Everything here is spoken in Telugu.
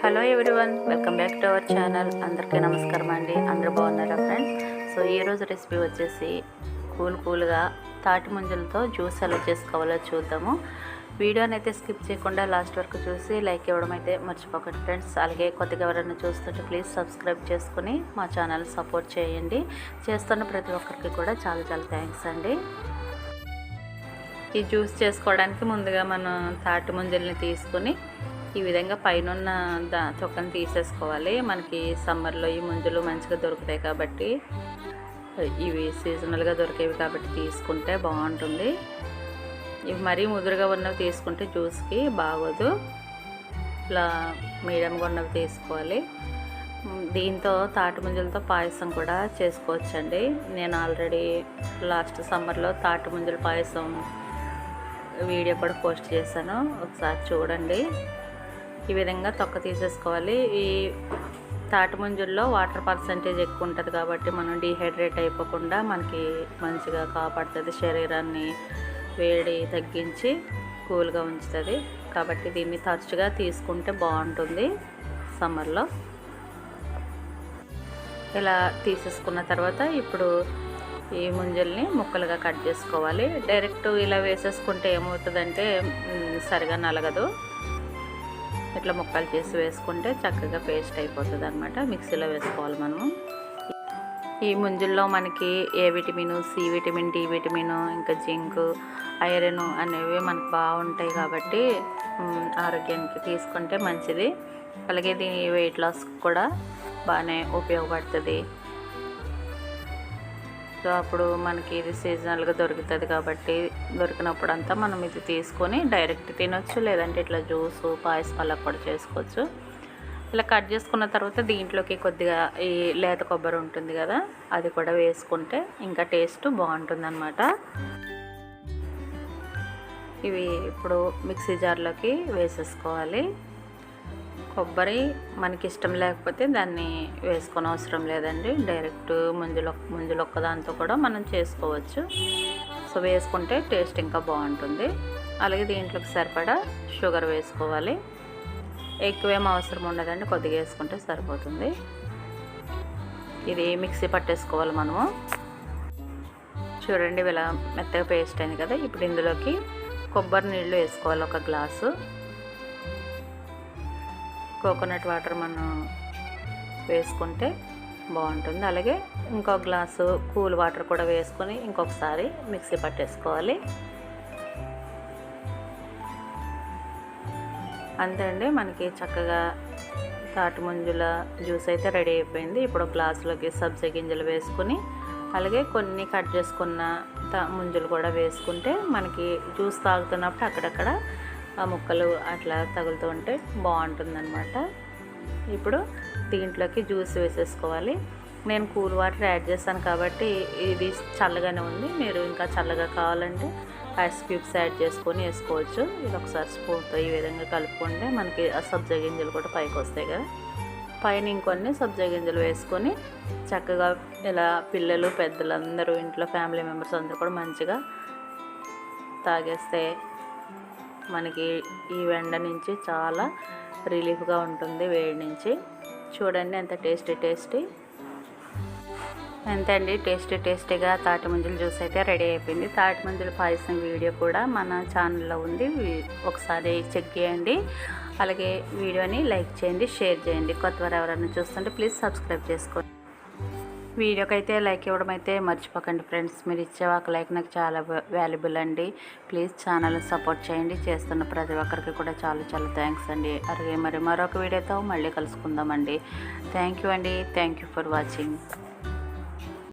Hello everyone welcome back to our channel. అందరికీ నమస్కారం అండి. అందరూ బాగున్నారా ఫ్రెండ్స్? సో ఈరోజు రెసిపీ వచ్చేసి కూల్ కూల్గా తాటి ముంజలతో జ్యూస్ ఎలా చేసుకోవాలో చూద్దాము. వీడియోని అయితే స్కిప్ చేయకుండా లాస్ట్ వరకు చూసి లైక్ ఇవ్వడం అయితే మర్చిపోకండి ఫ్రెండ్స్. అలాగే కొత్తగా ఎవరైనా చూస్తుంటే ప్లీజ్ సబ్స్క్రైబ్ చేసుకుని మా ఛానల్ సపోర్ట్ చేయండి. చేస్తున్న ప్రతి ఒక్కరికి కూడా చాలా చాలా థ్యాంక్స్ అండి. ఈ జ్యూస్ చేసుకోవడానికి ముందుగా మనం తాటి ముంజల్ని తీసుకుని ఈ విధంగా పైన దా తొక్కను తీసేసుకోవాలి. మనకి సమ్మర్లో ఈ ముంజలు మంచిగా దొరుకుతాయి కాబట్టి ఇవి సీజనల్గా దొరికేవి కాబట్టి తీసుకుంటే బాగుంటుంది. ఇవి మరీ ముదురుగా ఉన్నవి తీసుకుంటే జ్యూస్కి బాగోదు. ఇలా మీడియంగా ఉన్నవి తీసుకోవాలి. దీంతో తాటి ముంజలతో పాయసం కూడా చేసుకోవచ్చండి. నేను ఆల్రెడీ లాస్ట్ సమ్మర్లో తాటి ముంజల పాయసం వీడియో కూడా పోస్ట్ చేశాను. ఒకసారి చూడండి. ఈ విధంగా తొక్క తీసేసుకోవాలి. ఈ తాటి ముంజుల్లో వాటర్ పర్సంటేజ్ ఎక్కువ ఉంటుంది కాబట్టి మనం డీహైడ్రేట్ అయిపోకుండా మనకి మంచిగా కాపాడుతుంది. శరీరాన్ని వేడి తగ్గించి కూల్గా ఉంచుతుంది. కాబట్టి దీన్ని తరచుగా తీసుకుంటే బాగుంటుంది సమ్మర్లో. ఇలా తీసేసుకున్న తర్వాత ఇప్పుడు ఈ ముంజల్ని ముక్కలుగా కట్ చేసుకోవాలి. డైరెక్ట్ ఇలా వేసేసుకుంటే ఏమవుతుందంటే సరిగా నలగదు. ఇట్లా ముక్కలు చేసి వేసుకుంటే చక్కగా పేస్ట్ అయిపోతుంది అనమాట మిక్సీలో వేసుకోవాలి మనము. ఈ ముంజుల్లో మనకి A vitamin C vitamin D vitamin ఇంకా జింక్ ఐరన్ అనేవి మనకు బాగుంటాయి కాబట్టి ఆరోగ్యానికి తీసుకుంటే మంచిది. అలాగే దీని వెయిట్ లాస్ కూడా బాగానే ఉపయోగపడుతుంది. సో అప్పుడు మనకి ఇది సీజనల్గా దొరుకుతుంది కాబట్టి దొరికినప్పుడు అంతా మనం ఇది తీసుకొని డైరెక్ట్ తినొచ్చు. లేదంటే ఇట్లా జ్యూస్ పాయసం అలా కూడా చేసుకోవచ్చు. ఇలా కట్ చేసుకున్న తర్వాత దీంట్లోకి కొద్దిగా ఈ లేత కొబ్బరి ఉంటుంది కదా అది కూడా వేసుకుంటే ఇంకా టేస్ట్ బాగుంటుంది అనమాట ఇవి ఇప్పుడు మిక్సీ జార్లోకి వేసేసుకోవాలి. కొబ్బరి మనకి ఇష్టం లేకపోతే దాన్ని వేసుకొని అవసరం లేదండి. డైరెక్ట్ ముంజులో ముంజులొక్క దాంతో కూడా మనం చేసుకోవచ్చు. సో వేసుకుంటే టేస్ట్ ఇంకా బాగుంటుంది. అలాగే దీంట్లోకి సరిపడా షుగర్ వేసుకోవాలి. ఎక్కువేం అవసరం ఉండదండి. కొద్దిగా వేసుకుంటే సరిపోతుంది. ఇది మిక్సీ పట్టేసుకోవాలి మనము. చూడండి ఇలా మెత్తగా పేస్ట్ అయింది కదా. ఇప్పుడు ఇందులోకి కొబ్బరి నీళ్ళు వేసుకోవాలి ఒక గ్లాసు. కోకోనట్ వాటర్ మనం వేసుకుంటే బాగుంటుంది. అలాగే ఇంకో గ్లాసు కూల్ వాటర్ కూడా వేసుకొని ఇంకొకసారి మిక్సీ పట్టేసుకోవాలి. అంతే అండి మనకి చక్కగా తాటి ముంజుల జ్యూస్ అయితే రెడీ అయిపోయింది. ఇప్పుడు గ్లాసులోకి సబ్జీ గింజలు వేసుకుని అలాగే కొన్ని కట్ చేసుకున్న ముంజులు కూడా వేసుకుంటే మనకి జ్యూస్ తాగుతున్నప్పుడు అక్కడక్కడ ఆ ముక్కలు అట్లా తగులుతూ ఉంటే బాగుంటుందన్నమాట. ఇప్పుడు దీంట్లోకి జ్యూస్ వేసేసుకోవాలి. నేను కూల్ వాటర్ యాడ్ చేస్తాను కాబట్టి ఇది చల్లగానే ఉంది. మీరు ఇంకా చల్లగా కావాలంటే ఐస్ క్యూబ్స్ యాడ్ చేసుకొని వేసుకోవచ్చు. ఇది ఒకసారి స్పూన్తో ఈ విధంగా కలుపుకుంటే మనకి ఆ సబ్జా గింజలు కూడా పైకి వస్తాయి కదా. పైన ఇంకొన్ని సబ్జా గింజలు వేసుకొని చక్కగా ఇలా పిల్లలు పెద్దలందరూ ఇంట్లో ఫ్యామిలీ మెంబర్స్ అందరూ కూడా మంచిగా తాగేస్తే మనకి ఈ వెండ నుంచి చాలా రిలీఫ్గా ఉంటుంది వేడి నుంచి. చూడండి ఎంత టేస్టీ టేస్టీ. ఎంత అండి? టేస్టీ టేస్టీగా తాటి ముంజలు జ్యూస్ అయితే రెడీ అయిపోయింది. తాటి ముంజల పాయసం వీడియో కూడా మన ఛానల్లో ఉంది. ఒకసారి చెక్ చేయండి. అలాగే వీడియోని లైక్ చేయండి షేర్ చేయండి. కొత్తవారు ఎవరైనా చూస్తుంటే ప్లీజ్ సబ్స్క్రైబ్ చేసుకోండి. వీడియోకి అయితే లైక్ ఇవ్వడం అయితే మర్చిపోకండి ఫ్రెండ్స్. మీరు ఇచ్చే ఒక లైక్ నాకు చాలా వాల్యుబుల్ అండి. ప్లీజ్ ఛానల్ సపోర్ట్ చేయండి. చేస్తున్న ప్రతి ఒక్కరికి కూడా చాలా చాలా థ్యాంక్స్ అండి. అలాగే మరి మరొక వీడియోతో మళ్ళీ కలుసుకుందామండి. థ్యాంక్ యూ అండి. Thank you for watching.